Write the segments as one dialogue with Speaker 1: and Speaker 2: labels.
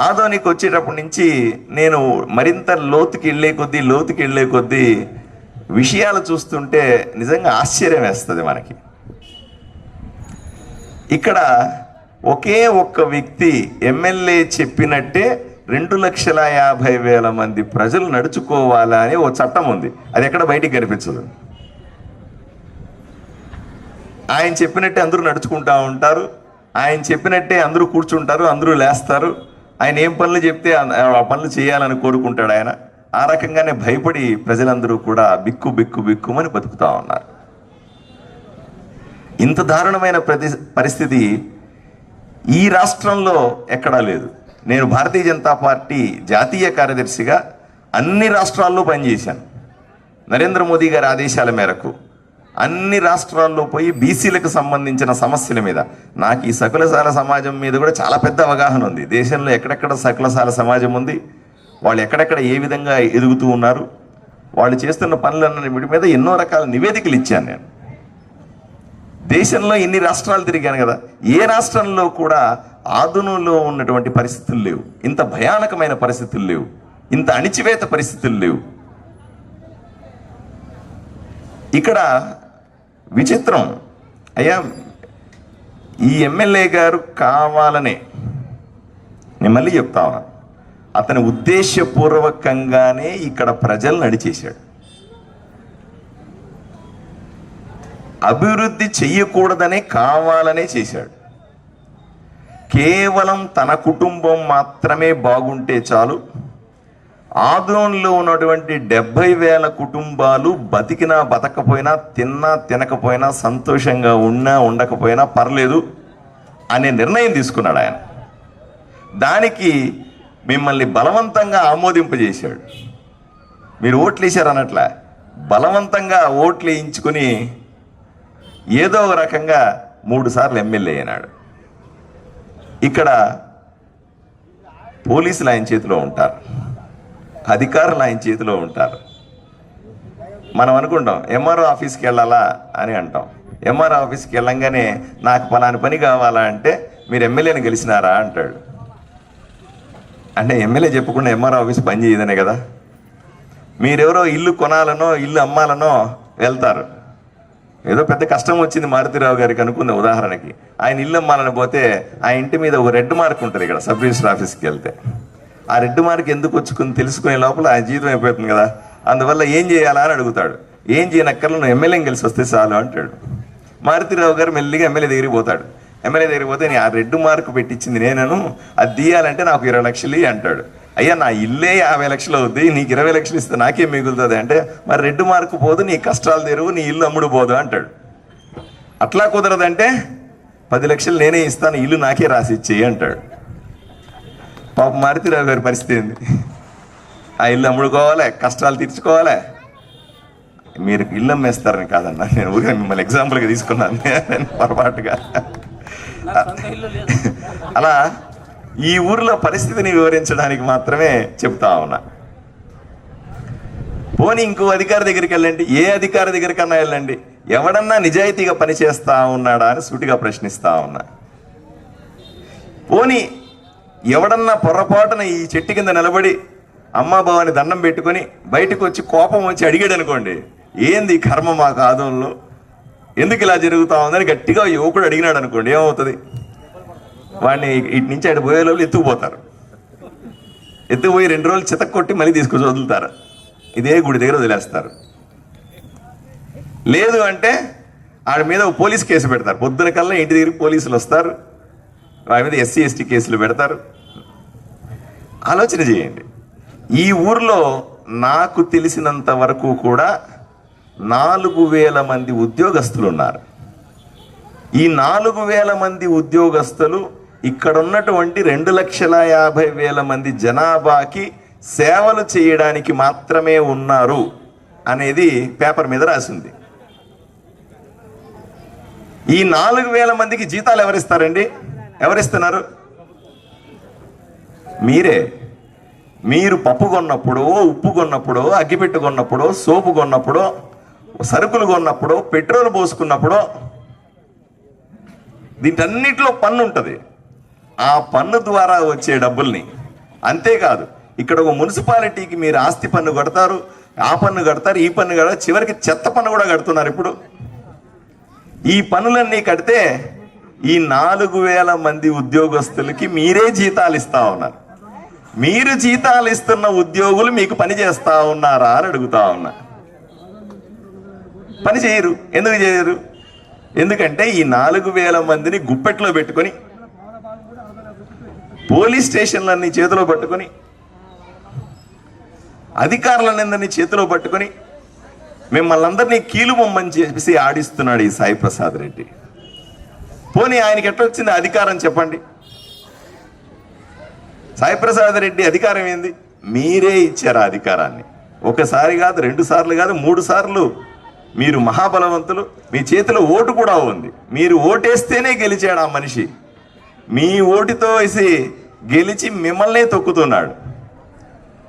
Speaker 1: ఆదోనికి వచ్చేటప్పటి నుంచి నేను మరింత లోతుకి వెళ్ళే కొద్దీ లోతుకి వెళ్ళే కొద్దీ విషయాలు చూస్తుంటే నిజంగా ఆశ్చర్యం వేస్తుంది మనకి. ఇక్కడ ఒకే ఒక్క వ్యక్తి ఎమ్మెల్యే చెప్పినట్టే రెండు లక్షల యాభై వేల మంది ప్రజలు నడుచుకోవాలా అని ఓ చట్టం ఉంది. అది ఎక్కడ బయటికి కనిపించదు. ఆయన చెప్పినట్టే అందరూ నడుచుకుంటా ఉంటారు. ఆయన చెప్పినట్టే అందరూ కూర్చుంటారు అందరూ లేస్తారు. ఆయన ఏం పనులు చెప్తే ఆ పనులు చేయాలని కోరుకుంటాడు ఆయన. ఆ రకంగానే భయపడి ప్రజలందరూ కూడా బిక్కు బిక్కు బిక్కుమని బతుకుతా ఉన్నారు. ఇంత దారుణమైన ప్రతి పరిస్థితి ఈ రాష్ట్రంలో ఎక్కడా లేదు. నేను భారతీయ జనతా పార్టీ జాతీయ కార్యదర్శిగా అన్ని రాష్ట్రాల్లో పనిచేశాను. నరేంద్ర మోదీ గారి ఆదేశాల మేరకు అన్ని రాష్ట్రాల్లో పోయి బీసీలకు సంబంధించిన సమస్యల మీద. నాకు ఈ సకులశాల సమాజం మీద కూడా చాలా పెద్ద అవగాహన ఉంది. దేశంలో ఎక్కడెక్కడ సకులశాల సమాజం ఉంది వాళ్ళు ఎక్కడెక్కడ ఏ విధంగా ఎదుగుతూ ఉన్నారు వాళ్ళు చేస్తున్న పనులన్న వీటి మీద ఎన్నో రకాల నివేదికలు ఇచ్చాను నేను. దేశంలో ఇన్ని రాష్ట్రాలు తిరిగాను కదా ఏ రాష్ట్రంలో కూడా ఆదునులో ఉన్నటువంటి పరిస్థితులు లేవు. ఇంత భయానకమైన పరిస్థితులు లేవు. ఇంత అణిచివేత పరిస్థితులు లేవు. ఇక్కడ విచిత్రం. అయ్యా ఈ ఎమ్మెల్యే గారు కావాలనే నేను మళ్ళీ చెప్తా ఉన్నా. అతని ఉద్దేశపూర్వకంగానే ఇక్కడ ప్రజలు నడిచేశాడు. అభివృద్ధి చెయ్యకూడదనే కావాలనే చేశాడు. కేవలం తన కుటుంబం మాత్రమే బాగుంటే చాలు. ఆదోన్లో ఉన్నటువంటి డెబ్బై వేల కుటుంబాలు బతికినా బతకపోయినా తిన్నా తినకపోయినా సంతోషంగా ఉన్నా ఉండకపోయినా పర్లేదు అనే నిర్ణయం తీసుకున్నాడు ఆయన. దానికి మిమ్మల్ని బలవంతంగా ఆమోదింపజేశాడు. మీరు ఓట్లు వేశారు అన్నట్ల బలవంతంగా ఓట్లు వేయించుకుని ఏదో ఒక రకంగా మూడుసార్లు ఎమ్మెల్యే అయినాడు. ఇక్కడ పోలీసులు ఆయన చేతిలో ఉంటారు. అధికారులు ఆయన చేతిలో ఉంటారు. మనం అనుకుంటాం ఎంఆర్ఓ ఆఫీస్కి వెళ్ళాలా? అని అంటాం. ఎంఆర్ఓ ఆఫీస్కి వెళ్ళంగానే నాకు పలాని పని కావాలా అంటే మీరు ఎమ్మెల్యేని గెలిచినారా? అంటాడు. అంటే ఎమ్మెల్యే చెప్పకుండా ఎంఆర్ఓ ఆఫీస్ పని చేయదనే కదా. మీరెవరో ఇల్లు కొనాలనో ఇల్లు అమ్మాలనో వెళ్తారు. ఏదో పెద్ద కష్టం వచ్చింది మారుతిరావు గారికి అనుకుంది ఉదాహరణకి. ఆయన ఇల్లు అమ్మాలని పోతే ఆ ఇంటి మీద ఒక రెడ్ మార్క్ ఉంటుంది ఇక్కడ సబ్ రిజిస్టర్ ఆఫీస్కి వెళ్తే. ఆ రెడ్ మార్క్ ఎందుకు వచ్చుకుని తెలుసుకునే లోపల ఆయన జీవితం అయిపోతుంది కదా. అందువల్ల ఏం చేయాలా అని అడుగుతాడు. ఏం చేయనక్కర్లను నువ్వు ఎమ్మెల్యేని గెలిచి వస్తే చాలు అంటాడు. మారుతిరావు గారు మెల్లిగా ఎమ్మెల్యే దగ్గరికి పోతాడు. ఎమ్మెల్యే దగ్గరికి పోతే నేను ఆ రెడ్ మార్క్ పెట్టించింది నేనను అది తీయాలంటే నాకు ఇరవై లక్షలు అంటాడు. అయ్యా నా ఇల్లే యాభై లక్షలు అవుద్ది నీకు ఇరవై లక్షలు ఇస్తే నాకేం మిగులుతుంది అంటే మరి రెడ్ మార్క్ పోదు నీ కష్టాలు తెరువు నీ ఇల్లు అమ్ముడు పోదు అంటాడు. అట్లా కుదరదంటే పది లక్షలు నేనే ఇస్తాను ఇల్లు నాకే రాసి ఇచ్చేయి అంటాడు. పాప మారుతిరావు గారి పరిస్థితి ఏంది? ఆ ఇల్లు అమ్ముడుకోవాలి? కష్టాలు తీర్చుకోవాలి? మీరు ఇల్లు అమ్మేస్తారని కాదన్నా. నేను ఊరికే మిమ్మల్ని ఎగ్జాంపుల్గా తీసుకున్నాను. నేను పొరపాటుగా. అలా ఈ ఊరిలో పరిస్థితిని వివరించడానికి మాత్రమే చెప్తా ఉన్నా. పోనీ ఇంకో అధికారి దగ్గరికి వెళ్ళండి. ఏ అధికారి దగ్గరికన్నా వెళ్ళండి. ఎవడన్నా నిజాయితీగా పనిచేస్తా ఉన్నాడా అని సూటిగా ప్రశ్నిస్తా ఉన్నా. పోనీ ఎవడన్నా పొరపాటున ఈ చెట్టు కింద నిలబడి అమ్మా బావని దండం పెట్టుకొని బయటకు వచ్చి కోపం వచ్చి అడిగాడు అనుకోండి ఏంది కర్మ మా కాదంలో? ఎందుకు ఇలా జరుగుతా ఉందని గట్టిగా యువకుడు అడిగినాడు అనుకోండి ఏమవుతుంది? వాడిని ఇటు నుంచి అటు పోయే లోపల ఎత్తుకుపోతారు. ఎత్తుకుపోయి రెండు రోజులు చితక్ కొట్టి మళ్ళీ తీసుకొచ్చి వదులుతారు. ఇదే గుడి దగ్గర వదిలేస్తారు. లేదు అంటే ఆడి మీద పోలీస్ కేసు పెడతారు. పొద్దున కల్లా ఇంటి దగ్గరికి పోలీసులు వస్తారు. వాడి మీద ఎస్సీ ఎస్టీ కేసులు పెడతారు. ఆలోచన చేయండి. ఈ ఊర్లో నాకు తెలిసినంత వరకు కూడా నాలుగు వేల మంది ఉద్యోగస్తులు ఉన్నారు ఈ నాలుగు వేల మంది ఉద్యోగస్తులు ఇక్కడ ఉన్నటువంటి రెండు లక్షల యాభై వేల మంది జనాభాకి సేవలు చేయడానికి మాత్రమే ఉన్నారు అనేది పేపర్ మీద రాసింది. ఈ నాలుగు వేల మందికి జీతాలు ఎవరిస్తారండి? ఎవరిస్తున్నారు? మీరే. మీరు పప్పు కొన్నప్పుడు ఉప్పు కొన్నప్పుడు అగ్గిపెట్టు కొన్నప్పుడు సోపు కొన్నప్పుడు సరుకులు కొన్నప్పుడు పెట్రోల్ పోసుకున్నప్పుడు దీంటన్నిటిలో పన్ను ఉంటుంది ఆ పన్ను ద్వారా వచ్చే డబ్బుల్ని. అంతేకాదు ఇక్కడ ఒక మున్సిపాలిటీకి మీరు ఆస్తి పన్ను కడతారు ఆ పన్ను కడతారు ఈ పన్ను కడతారు చివరికి చెత్త పన్ను కూడా కడుతున్నారు ఇప్పుడు. ఈ పన్నులన్నీ కడితే ఈ నాలుగు వేల మంది ఉద్యోగస్తులకి మీరే జీతాలు ఇస్తా ఉన్నారు. మీరు జీతాలు ఇస్తున్న ఉద్యోగులు మీకు పని చేస్తా ఉన్నారా అని అడుగుతా ఉన్నా. పని చేయరు. ఎందుకు చేయరు? ఎందుకంటే ఈ నాలుగు వేల మందిని గుప్పెట్లో పెట్టుకొని పోలీస్ స్టేషన్లన్నీ చేతిలో పట్టుకొని అధికారులనందరినీ చేతిలో పట్టుకొని మిమ్మల్ని అందరినీ కీలుబొమ్మని చెప్పేసి ఆడిస్తున్నాడు ఈ సాయి ప్రసాద్ రెడ్డి. పోనీ ఆయనకి ఎట్లా వచ్చింది అధికారం చెప్పండి. సాయిప్రసాద్ రెడ్డి అధికారం ఏంది? మీరే ఇచ్చారు ఆ అధికారాన్ని. ఒకసారి కాదు రెండు సార్లు కాదు మూడు సార్లు మీరు మహాబలవంతులు మీ చేతిలో ఓటు కూడా ఉంది. మీరు ఓటేస్తేనే గెలిచాడు ఆ మనిషి. మీ ఓటుతో వేసి గెలిచి మిమ్మల్నే తొక్కుతున్నాడు.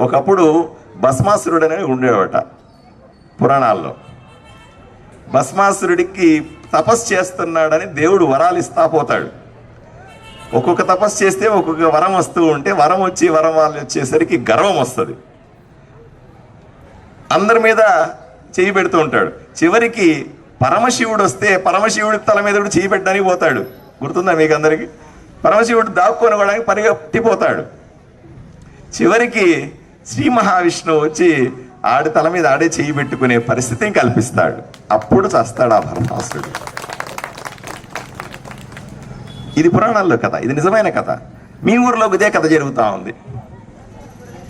Speaker 1: ఒకప్పుడు భస్మాసురుడు అనేది ఉండేవాట పురాణాల్లో. భస్మాసురుడికి తపస్సు చేస్తున్నాడని దేవుడు వరాలు ఇస్తా పోతాడు. ఒక్కొక్క తపస్సు చేస్తే ఒక్కొక్క వరం వస్తూ ఉంటే వరం వచ్చి వరం వాళ్ళు వచ్చేసరికి గర్వం వస్తుంది. అందరి మీద చేయి పెడుతూ ఉంటాడు. చివరికి పరమశివుడు వస్తే పరమశివుడి తల మీద కూడా చేయి పెట్టడానికి పోతాడు. గుర్తుందా మీకు అందరికీ? పరమశివుడు దాక్కొని కూడా చివరికి శ్రీ మహావిష్ణువు వచ్చి ఆడి తల మీద ఆడే చేయి పెట్టుకునే పరిస్థితిని కల్పిస్తాడు. అప్పుడు చస్తాడు ఆ భరతాసుడు ఇది పురాణాల్లో కథ ఇది నిజమైన కథ. మీ ఊర్లో ఇదే కథ జరుగుతూ ఉంది.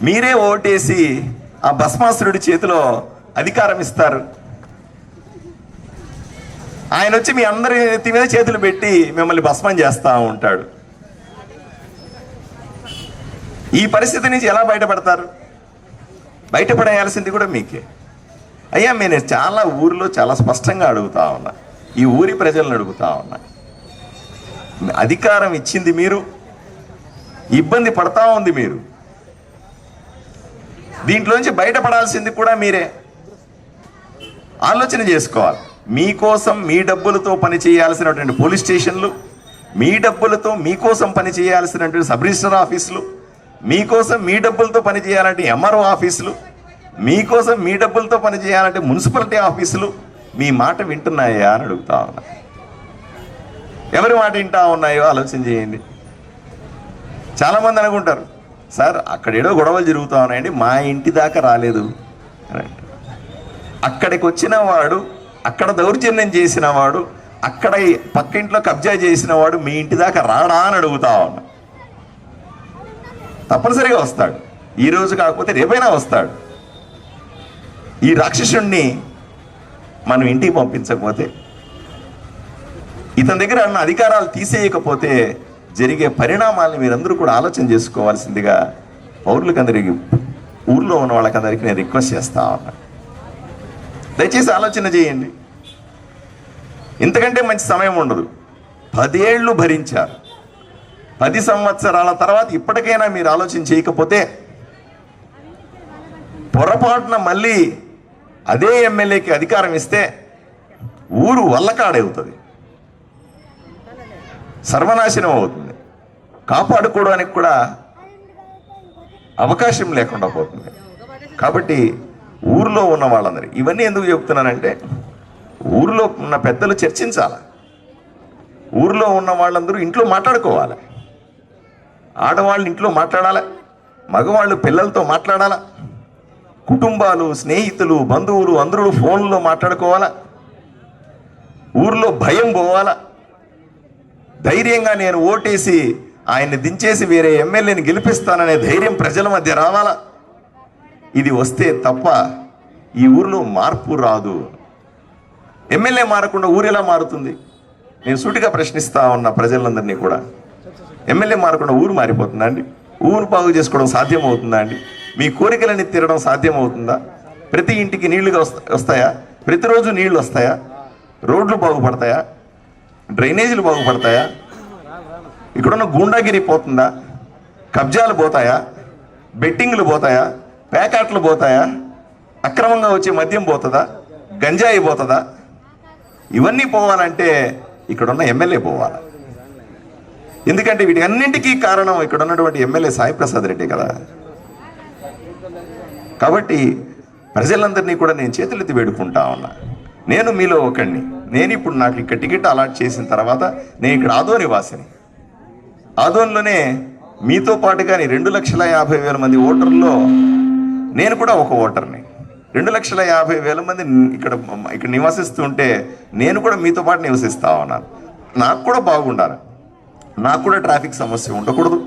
Speaker 1: మీరే ఓటేసి ఆ భస్మాసురుడి చేతిలో అధికారం ఇస్తారు. ఆయన వచ్చి మీ అందరి నెత్తి మీద చేతులు పెట్టి మిమ్మల్ని భస్మం చేస్తూ ఉంటాడు. ఈ పరిస్థితి నుంచి ఎలా బయటపడతారు? బయటపడేయాల్సింది కూడా మీకే. అయ్యా నేను చాలా ఊరిలో చాలా స్పష్టంగా అడుగుతా ఉన్నా. ఈ ఊరి ప్రజలను అడుగుతా ఉన్నా. అధికారం ఇచ్చింది మీరు. ఇబ్బంది పడతా ఉంది మీరు. దీంట్లోంచి బయటపడాల్సింది కూడా మీరే. ఆలోచన చేసుకోవాలి. మీకోసం మీ డబ్బులతో పని చేయాల్సినటువంటి పోలీస్ స్టేషన్లు మీ డబ్బులతో మీకోసం పని చేయాల్సినటువంటి సబ్ రిజిస్టర్ ఆఫీసులు మీకోసం మీ డబ్బులతో పని చేయాలంటే ఎంఆర్ఓ ఆఫీసులు మీకోసం మీ డబ్బులతో పని చేయాలంటే మున్సిపాలిటీ ఆఫీసులు. మీ మాట వింటున్నాయా అని అడుగుతా ఉన్నా. ఎవరి మాట వింటా ఉన్నాయో ఆలోచన చేయండి. చాలామంది అనుకుంటారు సార్ అక్కడ ఏడో గొడవలు జరుగుతూ ఉన్నాయండి మా ఇంటి దాకా రాలేదు. అక్కడికి వచ్చిన వాడు అక్కడ దౌర్జన్యం చేసిన వాడు అక్కడ పక్కింట్లో కబ్జా చేసిన వాడు మీ ఇంటి దాకా రాడా అని అడుగుతా ఉన్నా. తప్పనిసరిగా వస్తాడు. ఈరోజు కాకపోతే రేపైనా వస్తాడు. ఈ రాక్షసుణ్ణి మనం ఇంటికి పంపించకపోతే ఇతని దగ్గర అన్న అధికారాలు తీసేయకపోతే జరిగే పరిణామాలను మీరందరూ కూడా ఆలోచన చేసుకోవాల్సిందిగా పౌరులకందరికి ఊర్లో ఉన్న వాళ్ళకందరికీ నేను రిక్వెస్ట్ చేస్తా ఉన్నా. దయచేసి ఆలోచన చేయండి. ఇంతకంటే మంచి సమయం ఉండదు. పదేళ్ళు భరించారు. పది సంవత్సరాల తర్వాత ఇప్పటికైనా మీరు ఆలోచన చేయకపోతే పొరపాటున మళ్ళీ అదే ఎమ్మెల్యేకి అధికారం ఇస్తే ఊరు వల్లకాడవుతుంది సర్వనాశనం అవుతుంది. కాపాడుకోవడానికి కూడా అవకాశం లేకుండా పోతుంది. కాబట్టి ఊరిలో ఉన్న వాళ్ళందరూ ఇవన్నీ ఎందుకు చెప్తున్నానంటే ఊరిలో ఉన్న పెద్దలు చర్చించాలి? ఊరిలో ఉన్న వాళ్ళందరూ ఇంట్లో మాట్లాడుకోవాలి? ఆడవాళ్ళు ఇంట్లో మాట్లాడాలి? మగవాళ్ళు పిల్లలతో మాట్లాడాలా? కుటుంబాలు స్నేహితులు బంధువులు అందరూ ఫోన్లో మాట్లాడుకోవాలా? ఊర్లో భయం పోవాలా? ధైర్యంగా నేను ఓటేసి ఆయన్ని దించేసి వేరే ఎమ్మెల్యేని గెలిపిస్తాననే ధైర్యం ప్రజల మధ్య రావాలా? ఇది వస్తే తప్ప ఈ ఊరిలో మార్పు రాదు. ఎమ్మెల్యే మారకుండా ఊరెలా మారుతుంది? నేను సూటిగా ప్రశ్నిస్తా ఉన్న ప్రజలందరినీ కూడా. ఎమ్మెల్యే మారకుండా ఊరు మారిపోతుందా అండి? ఊరు బాగు చేసుకోవడం సాధ్యం అవుతుందా అండి? మీ కోరికలన్నీ తీరడం సాధ్యం అవుతుందా ప్రతి ఇంటికి నీళ్ళుగా వస్తాయా? ప్రతిరోజు నీళ్ళు వస్తాయా? రోడ్లు బాగుపడతాయా? డ్రైనేజీలు బాగుపడతాయా? ఇక్కడున్న గూండాగిరి పోతుందా? కబ్జాలు పోతాయా? బెట్టింగ్లు పోతాయా? ప్యాకాట్లు పోతాయా? అక్రమంగా వచ్చే మద్యం పోతుందా? గంజాయి పోతుందా? ఇవన్నీ పోవాలంటే ఇక్కడున్న ఎమ్మెల్యే పోవాలి? ఎందుకంటే వీటన్నింటికీ కారణం ఇక్కడ ఉన్నటువంటి ఎమ్మెల్యే సాయి ప్రసాద్ రెడ్డి కదా. కాబట్టి ప్రజలందరినీ కూడా నేను చేతులెత్తి వేడుకుంటా ఉన్నా. నేను మీలో ఒకడిని నేను ఇప్పుడు నాకు ఇక్కడ టికెట్ అలాట్ చేసిన తర్వాత నేను ఇక్కడ ఆదోని వాసిని ఆదోన్లోనే మీతో పాటుగాని రెండు లక్షల యాభై వేల మంది ఓటర్లో నేను కూడా ఒక ఓటర్ని. రెండు లక్షల యాభై వేల మంది ఇక్కడ ఇక్కడ నివసిస్తుంటే నేను కూడా మీతో పాటు నివసిస్తా ఉన్నాను. నాకు కూడా బాగుండాలి. నాకు కూడా ట్రాఫిక్ సమస్య ఉండకూడదు.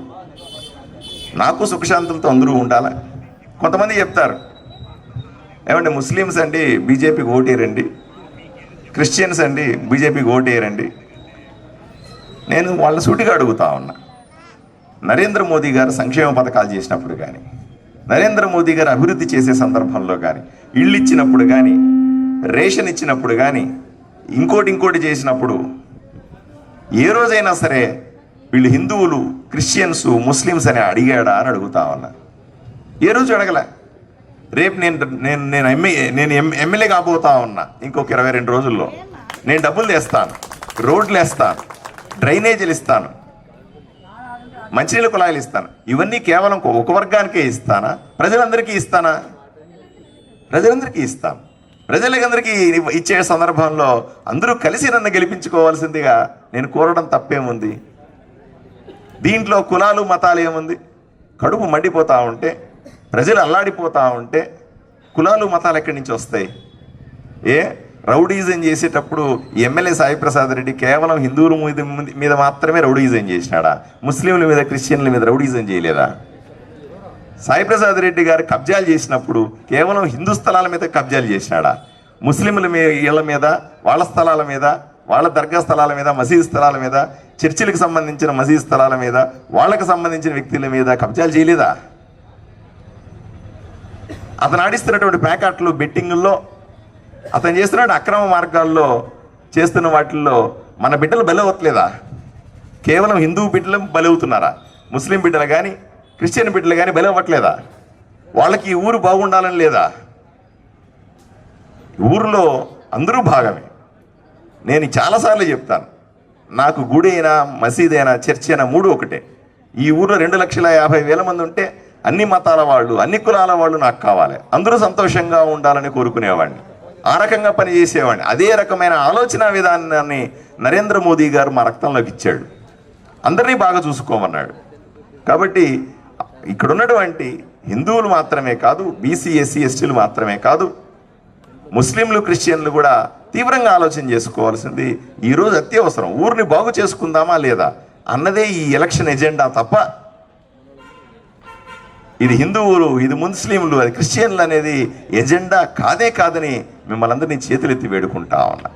Speaker 1: నాకు సుఖశాంతులతో అందరూ ఉండాలి? కొంతమంది చెప్తారు ఏమంటే ముస్లిమ్స్ అండి బీజేపీకి ఓటేరండి క్రిస్టియన్స్ అండి బీజేపీకి ఓటేయరండి. నేను వాళ్ళ సూటిగా అడుగుతా ఉన్నా. నరేంద్ర మోదీ గారు సంక్షేమ పథకాలు చేసినప్పుడు కానీ నరేంద్ర మోదీ గారు అభివృద్ధి చేసే సందర్భంలో కానీ ఇళ్ళు ఇచ్చినప్పుడు కానీ రేషన్ ఇచ్చినప్పుడు కానీ ఇంకోటి ఇంకోటి చేసినప్పుడు ఏ రోజైనా సరే వీళ్ళు హిందువులు క్రిస్టియన్స్ ముస్లిమ్స్ అని అడిగాడా అని అడుగుతా ఉన్నా. ఏ రోజు అడగలే. రేపు నేను నేను నేను ఎమ్మె నేను ఎమ్ ఎమ్మెల్యే కాబోతా ఉన్నా. ఇంకొక ఇరవై రెండు రోజుల్లో. నేను డబ్బులు తెస్తాను రోడ్లు వేస్తాను డ్రైనేజీలు ఇస్తాను మంచినీళ్ళ కుళాయిలు ఇస్తాను. ఇవన్నీ కేవలం ఒక వర్గానికే ఇస్తానా? ప్రజలందరికీ ఇస్తానా? ప్రజలందరికీ ఇస్తాను ప్రజలందరికీ ఇచ్చే సందర్భంలో అందరూ కలిసి నన్ను గెలిపించుకోవాల్సిందిగా నేను కోరడం తప్పేముంది? దీంట్లో కులాలు మతాలు ఏముంది? కడుపు మండిపోతూ ఉంటే ప్రజలు అల్లాడిపోతూ ఉంటే కులాలు మతాలు ఎక్కడి నుంచి వస్తాయి? ఏ? రౌడీజం చేసేటప్పుడు ఎమ్మెల్యే సాయిప్రసాద్ రెడ్డి కేవలం హిందువుల మీద మీద మాత్రమే రౌడీజం చేసినాడా? ముస్లింల మీద క్రిస్టియన్ల మీద రౌడీజం చేయలేదా? సాయిప్రసాద్ రెడ్డి గారు కబ్జాలు చేసినప్పుడు కేవలం హిందూ స్థలాల మీద కబ్జాలు చేసినాడా? ముస్లింల మీ ఇళ్ళ మీద వాళ్ళ స్థలాల మీద వాళ్ళ దర్గా స్థలాల మీద మసీద్ స్థలాల మీద చర్చిలకు సంబంధించిన మసీద్ స్థలాల మీద వాళ్ళకి సంబంధించిన వ్యక్తుల మీద కబ్జాలు చేయలేదా? అతను ఆడిస్తున్నటువంటి ప్యాకాట్లు బెట్టింగుల్లో అతను చేస్తున్న అక్రమ మార్గాల్లో చేస్తున్న వాటిల్లో మన బిడ్డలు బలవట్లేదా కేవలం హిందూ బిడ్డలు బలవుతున్నారా? ముస్లిం బిడ్డలు కానీ క్రిస్టియన్ బిడ్డలు కానీ బలవ్వట్లేదా వాళ్ళకి ఈ ఊరు బాగుండాలని లేదా? ఊరిలో అందరూ భాగమే. నేను చాలాసార్లు చెప్తాను. నాకు గుడి అయినా మసీదైనా చర్చి అయినా మూడు ఒకటే. ఈ ఊర్లో రెండు లక్షల యాభై వేల మంది ఉంటే అన్ని మతాల వాళ్ళు అన్ని కులాల వాళ్ళు నాకు కావాలి. అందరూ సంతోషంగా ఉండాలని కోరుకునేవాడిని. ఆ రకంగా పనిచేసేవాడిని అదే రకమైన ఆలోచన విధానాన్ని నరేంద్ర మోదీ గారు మా రక్తంలోకి ఇచ్చాడు. అందరినీ బాగా చూసుకోమన్నాడు. కాబట్టి ఇక్కడ ఉన్నటువంటి హిందువులు మాత్రమే కాదు బీసీ ఎస్సీ ఎస్టీలు మాత్రమే కాదు ముస్లింలు క్రిస్టియన్లు కూడా తీవ్రంగా ఆలోచన చేసుకోవాల్సింది ఈరోజు అత్యవసరం ఊరిని బాగు చేసుకుందామా లేదా అన్నదే ఈ ఎలక్షన్ ఎజెండా తప్ప. ఇది హిందువులు ఇది ముస్లింలు అది క్రిస్టియన్లు అనేది ఎజెండా కాదే కాదని మిమ్మల్ని అందరినీ చేతులెత్తి వేడుకుంటా ఉన్నా.